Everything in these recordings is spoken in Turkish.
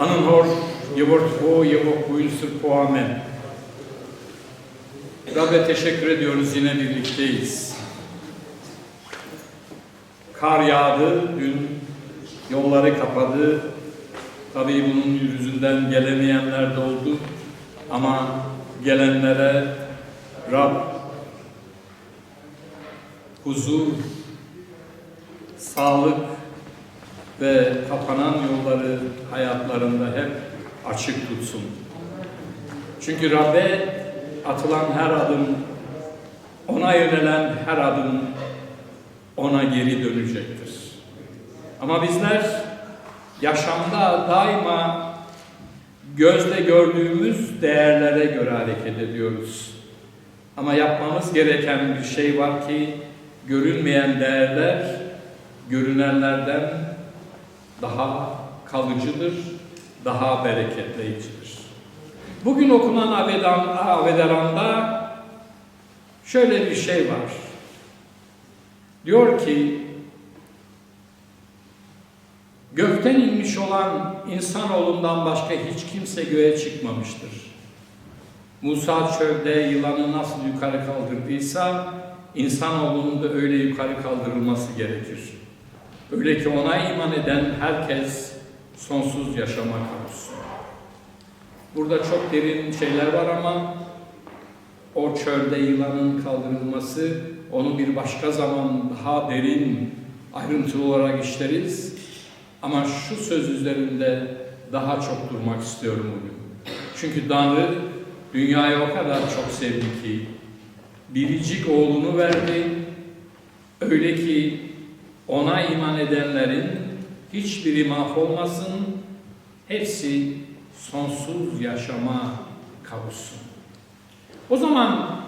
Annen har gjort på yıllık buyursun på amen. Rabbe teşekkür ediyoruz yine birlikteyiz. Kar yağdı, dün yolları kapadı. Tabii bunun yüzünden gelemeyenler de oldu. Ama gelenlere Rab huzur, sağlık ve kapanan yolları hayatlarında hep açık tutsun. Çünkü Rabbe atılan her adım, ona yönelen her adım ona geri dönecektir. Ama bizler yaşamda daima gözle gördüğümüz değerlere göre hareket ediyoruz. Ama yapmamız gereken bir şey var ki görünmeyen değerler görünenlerden daha kalıcıdır, daha bereketleyicidir. Bugün okunan Avedan, Avedaran'da şöyle bir şey var. Diyor ki, gökten inmiş olan insanoğlundan başka hiç kimse göğe çıkmamıştır. Musa çölde yılanı nasıl yukarı kaldırdıysa, insanoğlunun da öyle yukarı kaldırılması gerekir. Öyle ki ona iman eden herkes sonsuz yaşama kavuşsun. Burada çok derin şeyler var ama o çölde yılanın kaldırılması onu bir başka zaman daha derin ayrıntılı olarak işleriz. Ama şu söz üzerinde daha çok durmak istiyorum bugün. Çünkü Tanrı dünyayı o kadar çok sevdi ki biricik oğlunu verdi. Öyle ki ona iman edenlerin hiçbiri mahvolmasın, hepsi sonsuz yaşama kavuşsun. O zaman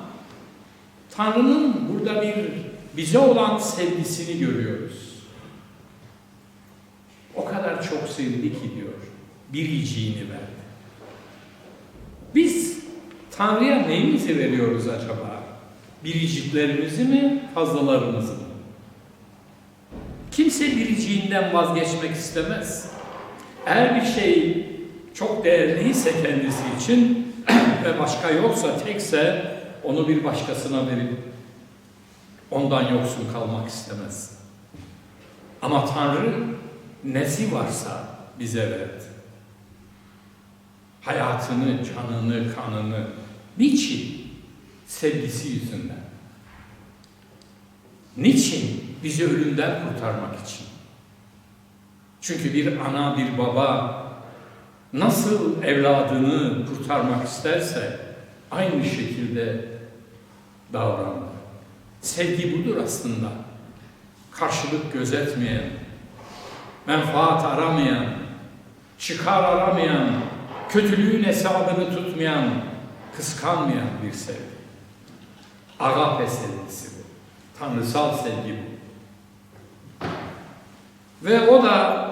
Tanrı'nın burada bir bize olan sevgisini görüyoruz. O kadar çok sevdi ki diyor, biriciğini verdi. Biz Tanrı'ya neyimizi veriyoruz acaba? Biriciklerimizi mi, fazlalarımızı mı? Kimse biriciğinden vazgeçmek istemez. Eğer bir şey çok değerliyse kendisi için ve başka yoksa tekse onu bir başkasına verip ondan yoksun kalmak istemez. Ama Tanrı nesi varsa bize verdi. Hayatını, canını, kanını. Niçin? Sevgisi yüzünden. Niçin? Bizi ölümden kurtarmak için. Çünkü bir ana, bir baba nasıl evladını kurtarmak isterse aynı şekilde davranır. Sevgi budur aslında. Karşılık gözetmeyen, menfaat aramayan, çıkar aramayan, kötülüğün hesabını tutmayan, kıskanmayan bir sevgi. Agape sevgisi bu. Tanrısal sevgi bu. Ve o da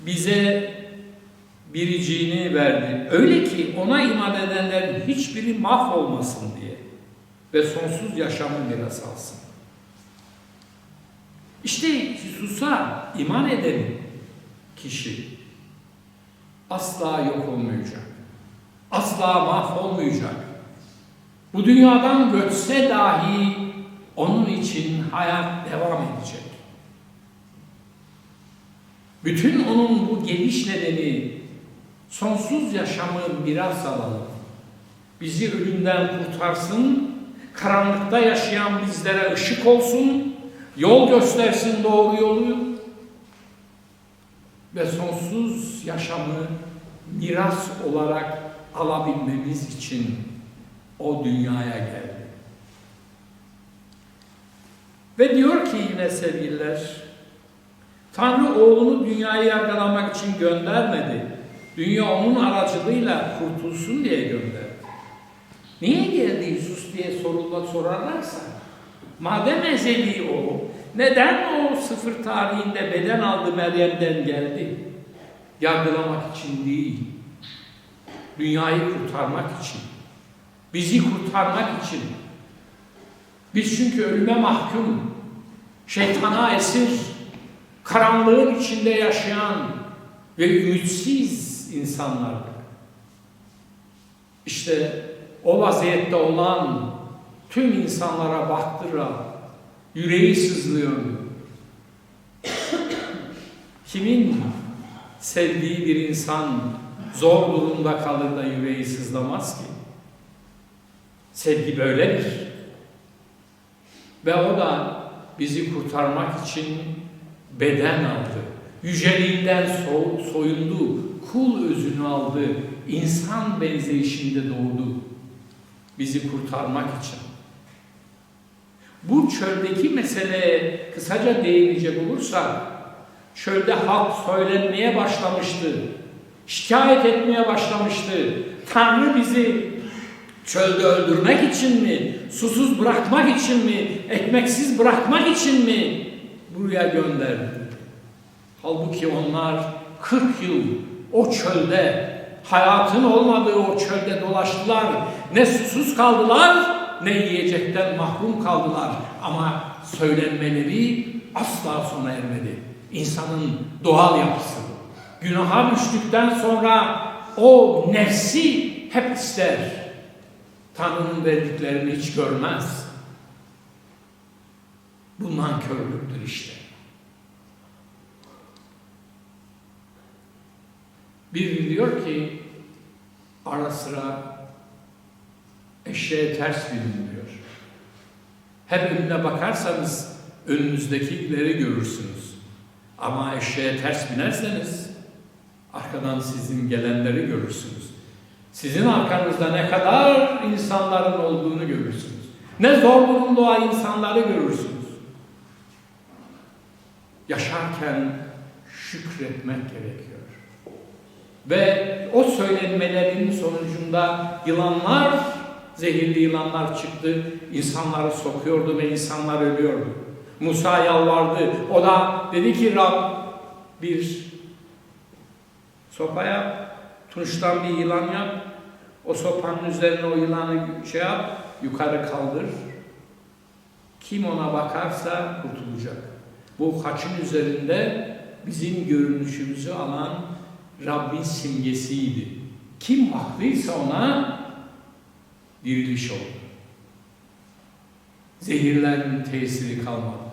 bize biriciğini verdi. Öyle ki ona iman edenlerin hiçbiri mahvolmasın diye ve sonsuz yaşamı miras alsın. İşte Jesus'a iman eden kişi asla yok olmayacak. Asla mahvolmayacak. Bu dünyadan göçse dahi onun için hayat devam edecek. Bütün onun bu geliş nedeni sonsuz yaşamı miras alalım. Bizi ölümden kurtarsın, karanlıkta yaşayan bizlere ışık olsun, yol göstersin doğru yolu ve sonsuz yaşamı miras olarak alabilmemiz için o dünyaya geldi. Ve diyor ki yine sevgililer, Tanrı oğlunu dünyayı yargılamak için göndermedi. Dünya onun aracılığıyla kurtulsun diye gönderdi. Niye geldi Yesus diye sorulma sorarlarsa, madem ezeli o, neden o sıfır tarihinde beden aldı Meryem'den geldi? Yargılamak için değil, dünyayı kurtarmak için, bizi kurtarmak için. Biz çünkü ölüme mahkum, şeytana esir, karanlığın içinde yaşayan ve ümitsiz insanlardık. İşte o vaziyette olan tüm insanlara baktıra yüreği sızlıyordu. Kimin sevdiği bir insan zor durumda kalır da yüreği sızlamaz ki? Sevgi böyledir. Ve o da bizi kurtarmak için beden aldı. Yüceliğinden so soyundu. Kul özünü aldı. İnsan benzeyişinde doğdu. Bizi kurtarmak için. Bu çöldeki meseleye kısaca değinecek olursak, çölde halk söylenmeye başlamıştı. Şikayet etmeye başlamıştı. Tanrı bizi çölde öldürmek için mi, susuz bırakmak için mi, ekmeksiz bırakmak için mi buraya gönderdi? Halbuki onlar 40 yıl o çölde, hayatın olmadığı o çölde dolaştılar. Ne susuz kaldılar, ne yiyecekten mahrum kaldılar. Ama söylenmeleri asla sona ermedi. İnsanın doğal yapısı. Günaha düştükten sonra o nefsi hep ister. Tanrı'nın verdiklerini hiç görmez. Bu nankörlüktür işte. Bir diyor ki ara sıra eşeğe ters binin diyor. Hep önüne bakarsanız önünüzdekileri görürsünüz. Ama eşeğe ters binerseniz arkadan sizin gelenleri görürsünüz. Sizin arkanızda ne kadar insanların olduğunu görürsünüz. Ne zor durumda insanları görürsünüz. Yaşarken şükretmek gerekiyor. Ve o söylenmelerin sonucunda yılanlar, zehirli yılanlar çıktı, insanları sokuyordu ve insanlar ölüyordu. Musa yalvardı. O da dedi ki Rab bir sopa yap, tunçtan bir yılan yap, o sopanın üzerine o yılanı şey yap, yukarı kaldır. Kim ona bakarsa kurtulacak. Bu haçın üzerinde bizim görünüşümüzü alan Rabbin simgesiydi. Kim haklıysa ona diriliş oldu. Zehirlerin tesiri kalmadı.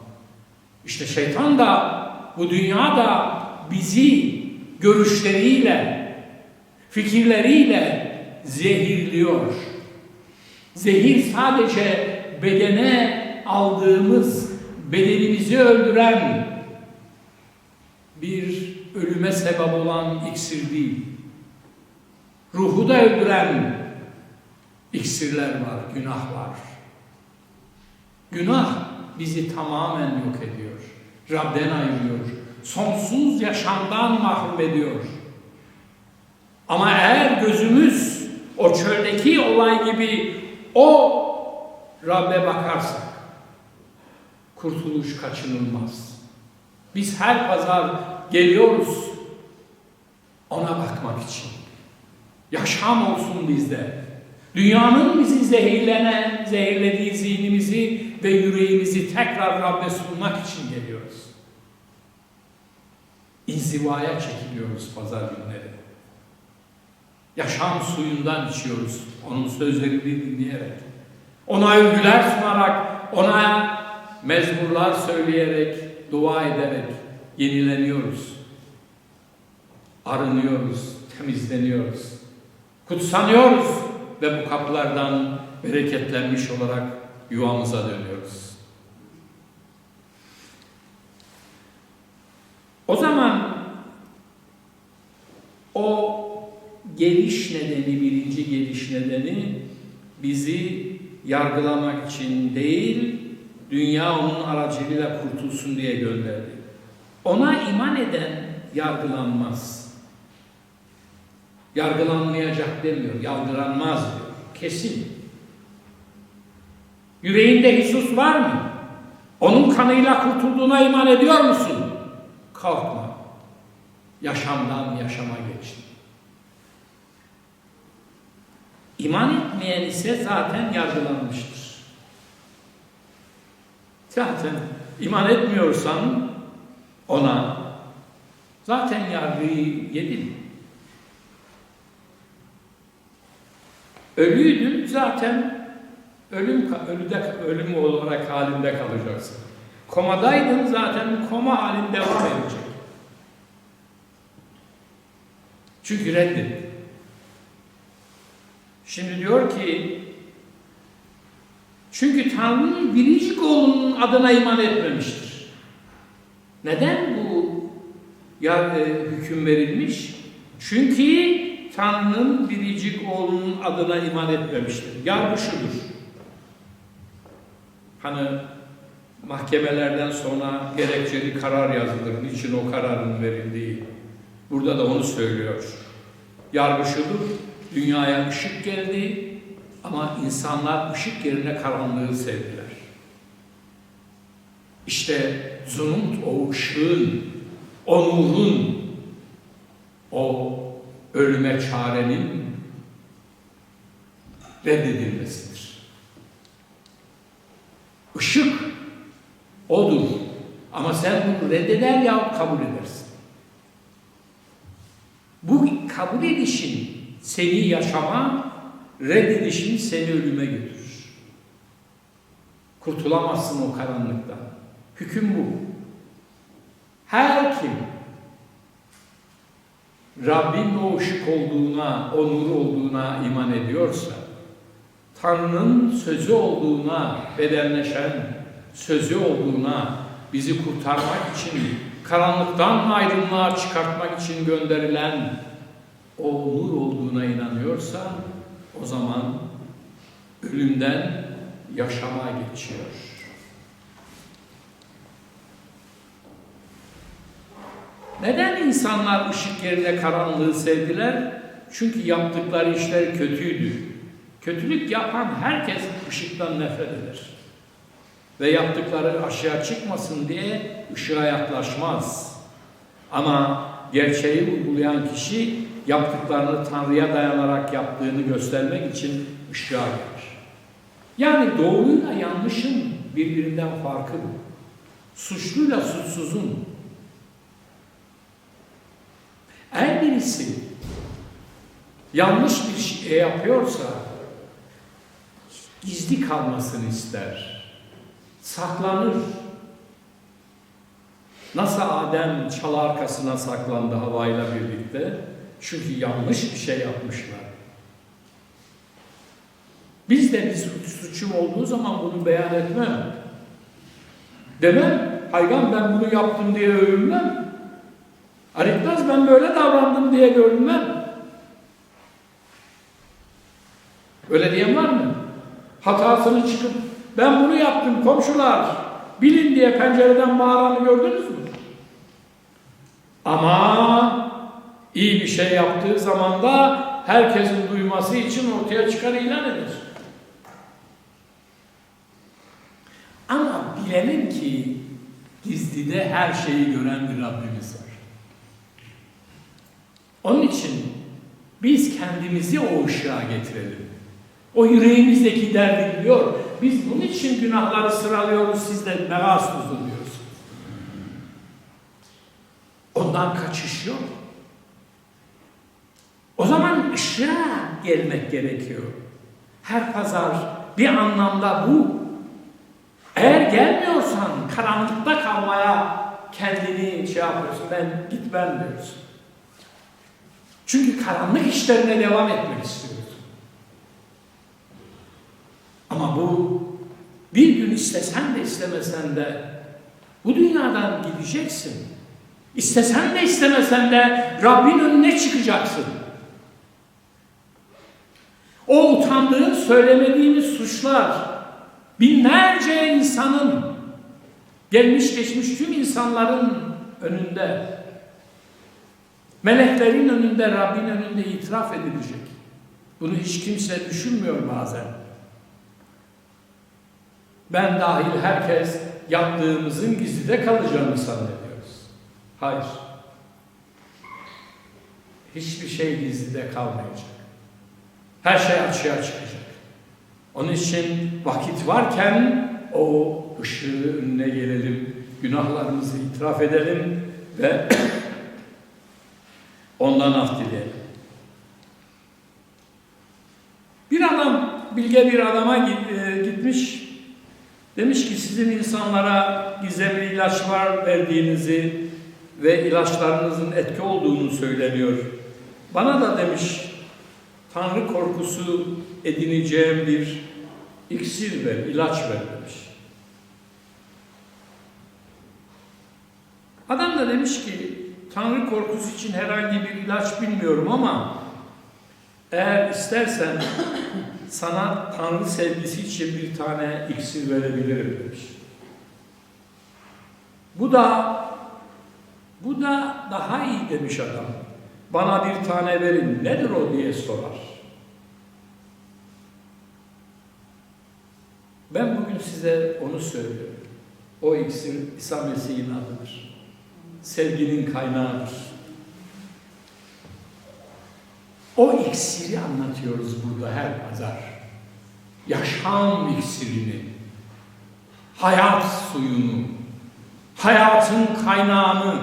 İşte şeytan da bu dünyada bizi görüşleriyle, fikirleriyle zehirliyor. Zehir sadece bedene aldığımız, bedenimizi öldüren bir ölüme sebep olan iksir değil. Ruhu da öldüren iksirler var, günah var. Günah bizi tamamen yok ediyor. Rab'den ayırıyor. Sonsuz yaşamdan mahrum ediyor. Ama eğer gözümüz o çöldeki olay gibi o Rab'be bakarsak kurtuluş kaçınılmaz. Biz her pazar geliyoruz ona bakmak için. Yaşam olsun bizde. Dünyanın bizi zehirlene, zehirlediği zihnimizi ve yüreğimizi tekrar Rab'be sunmak için geliyoruz. İnzivaya çekiliyoruz pazar günleri. Yaşam suyundan içiyoruz. Onun sözlerini dinleyerek. Ona övgüler sunarak, ona mezmurlar söyleyerek, dua ederek yenileniyoruz. Arınıyoruz, temizleniyoruz. Kutsanıyoruz ve bu kapılardan bereketlenmiş olarak yuvamıza dönüyoruz. O zaman o geliş nedeni, birinci geliş nedeni bizi yargılamak için değil, dünya onun aracılığıyla kurtulsun diye gönderdi. Ona iman eden yargılanmaz. Yargılanmayacak demiyor, yargılanmaz diyor. Kesin. Yüreğinde Hisus var mı? Onun kanıyla kurtulduğuna iman ediyor musun? Korkma. Yaşamdan yaşama geçti. İman etmeyen ise zaten yargılanmıştır. Zaten iman etmiyorsan ona zaten yargıyı yedin. Ölüydün zaten ölüm ölüde ölüm olarak halinde kalacaksın. Komadaydın zaten koma halin devam edecek. Çünkü reddet. Şimdi diyor ki çünkü Tanrı'nın biricik oğlunun adına iman etmemiştir. Neden bu ya, e, hüküm verilmiş? Çünkü Tanrı'nın biricik oğlunun adına iman etmemiştir. Yargı şudur. Hani mahkemelerden sonra gerekçeli karar yazılır. Niçin o kararın verildiği. Burada da onu söylüyor. Yargı şudur. Dünyaya ışık geldi ama insanlar ışık yerine karanlığı sevdiler. İşte zunut o ışığın, o nurun, o ölüme çarenin reddedilmesidir. Işık odur. Ama sen bunu reddeder ya kabul edersin. Bu kabul edişin seni yaşama, reddedişin seni ölüme götürür. Kurtulamazsın o karanlıktan. Hüküm bu. Her kim Rabbin o ışık olduğuna, o nur olduğuna iman ediyorsa, Tanrı'nın sözü olduğuna, bedelleşen sözü olduğuna, bizi kurtarmak için, karanlıktan aydınlığa çıkartmak için gönderilen o nur olduğuna inanıyorsa, o zaman ölümden yaşama geçiyor. Neden insanlar ışık yerine karanlığı sevdiler? Çünkü yaptıkları işler kötüydü. Kötülük yapan herkes ışıktan nefret eder. Ve yaptıkları aşağı çıkmasın diye ışığa yaklaşmaz. Ama gerçeği uygulayan kişi yaptıklarını Tanrı'ya dayanarak yaptığını göstermek için ışığa gelir. Yani doğruyla yanlışın birbirinden farkı bu. Suçluyla suçsuzun eğer birisi yanlış bir şey yapıyorsa gizli kalmasını ister. Saklanır. Nasıl Adem çalı arkasına saklandı havayla birlikte? Çünkü yanlış bir şey yapmışlar. Biz de bir suçum olduğu zaman bunu beyan etmem. Demem, hayvan ben bunu yaptım diye övünmem. Aritmaz ben böyle davrandım diye görünmem. Öyle diyen var mı? Hatasını çıkıp ben bunu yaptım komşular bilin diye pencereden bağıranı gördünüz mü? Ama iyi bir şey yaptığı zaman da herkesin duyması için ortaya çıkar ilan eder. Ama bilelim ki gizlide her şeyi gören bir Rabbimiz var. Onun için biz kendimizi o ışığa getirelim. O yüreğimizdeki derdi biliyor. Biz bunun için günahları sıralıyoruz, siz de megasuzlu diyorsunuz. Ondan kaçış yok. O zaman ışığa gelmek gerekiyor. Her pazar bir anlamda bu. Eğer gelmiyorsan karanlıkta kalmaya kendini şey yapıyorsun, ben gitmem diyorsun. Çünkü karanlık işlerine devam etmek istiyorsun. Ama bu bir gün istesen de istemesen de bu dünyadan gideceksin. İstesen de istemesen de Rabbin önüne çıkacaksın. O utandığın, söylemediğiniz suçlar binlerce insanın gelmiş geçmiş tüm insanların önünde meleklerin önünde, Rabbin önünde itiraf edilecek. Bunu hiç kimse düşünmüyor bazen. Ben dahil herkes yaptığımızın gizlide kalacağını zannediyoruz. Hayır. Hiçbir şey gizlide kalmayacak. Her şey açığa çıkacak. Onun için vakit varken o ışığı önüne gelelim, günahlarımızı itiraf edelim ve ondan af dileyelim. Bir an bilge bir adama e, gitmiş. Demiş ki sizin insanlara gizemli ilaçlar verdiğinizi ve ilaçlarınızın etki olduğunu söyleniyor. Bana da demiş Tanrı korkusu edineceğim bir iksir ver, ilaç ver demiş. Adam da demiş ki Tanrı korkusu için herhangi bir ilaç bilmiyorum ama eğer istersen sana Tanrı sevgisi için bir tane iksir verebilirim demiş. Bu da bu da daha iyi demiş adam. Bana bir tane verin. Nedir o diye sorar. Ben bugün size onu söylüyorum. O iksir İsa Mesih'in adıdır. Sevginin kaynağıdır. O iksiri anlatıyoruz burada her pazar. Yaşam iksirini, hayat suyunu, hayatın kaynağını,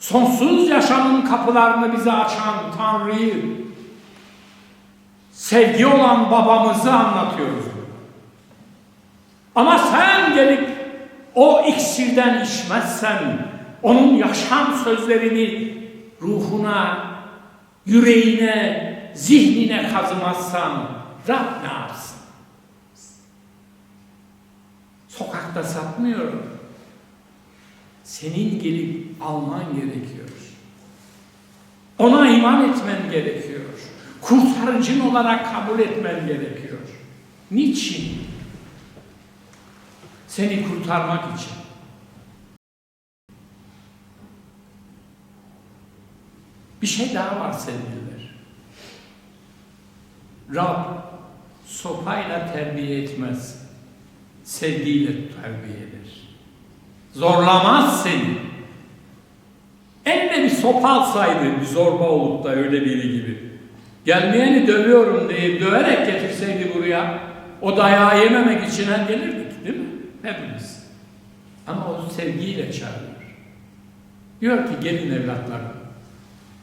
sonsuz yaşamın kapılarını bize açan Tanrı'yı, sevgi olan babamızı anlatıyoruz. Ama sen gelip o iksirden içmezsen, onun yaşam sözlerini ruhuna, yüreğine, zihnine kazımazsan Rab ne yapsın? Sokakta satmıyorum. Senin gelip alman gerekiyor. Ona iman etmen gerekiyor. Kurtarıcın olarak kabul etmen gerekiyor. Niçin? Seni kurtarmak için. Bir şey daha var sevgililer. Rab sopayla terbiye etmez. Sevgiyle terbiye eder. Zorlamaz seni. Eline bir sopa alsaydı bir zorba olup da öyle biri gibi. Gelmeyeni dövüyorum diye döverek getirseydi buraya o dayağı yememek için gelirdik değil mi? Hepimiz. Ama o sevgiyle çağırıyor. Diyor ki gelin evlatlarım.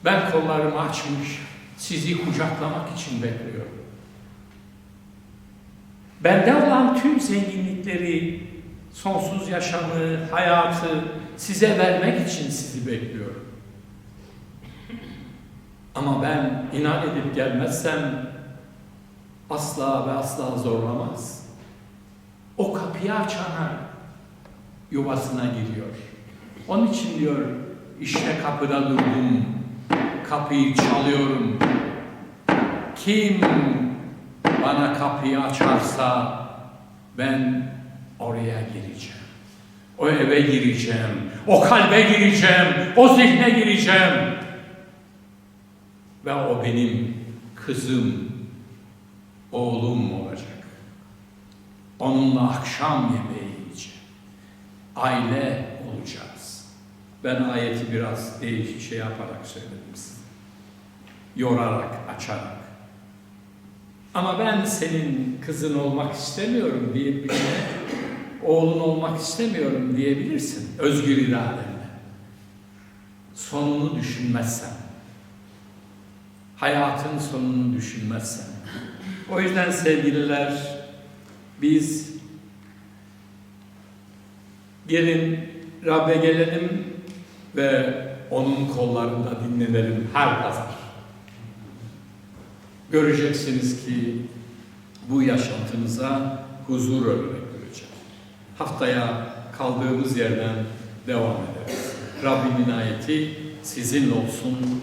Ben kollarımı açmış sizi kucaklamak için bekliyorum. Bende olan tüm zenginlikleri, sonsuz yaşamı, hayatı size vermek için sizi bekliyorum. Ama ben inat edip gelmezsem asla ve asla zorlamaz. O kapıyı açana yuvasına giriyor. Onun için diyor işte kapıda durdum, kapıyı çalıyorum. Kim bana kapıyı açarsa ben oraya gireceğim. O eve gireceğim, o kalbe gireceğim, o zihne gireceğim. Ve o benim kızım, oğlum olacak. Onunla akşam yemeği yiyeceğim. Aile olacağız. Ben ayeti biraz değişik şey yaparak söyledim size. Yorarak, açarak. Ama ben senin kızın olmak istemiyorum diye birine, oğlun olmak istemiyorum diyebilirsin. Özgür iradenle. Sonunu düşünmezsen. Hayatın sonunu düşünmezsen. O yüzden sevgililer biz gelin Rab'be gelelim ve onun kollarında dinlenelim her pazar. Göreceksiniz ki bu yaşantınıza huzur verecek. Haftaya kaldığımız yerden devam ederiz. Rabbimin ayeti sizinle olsun.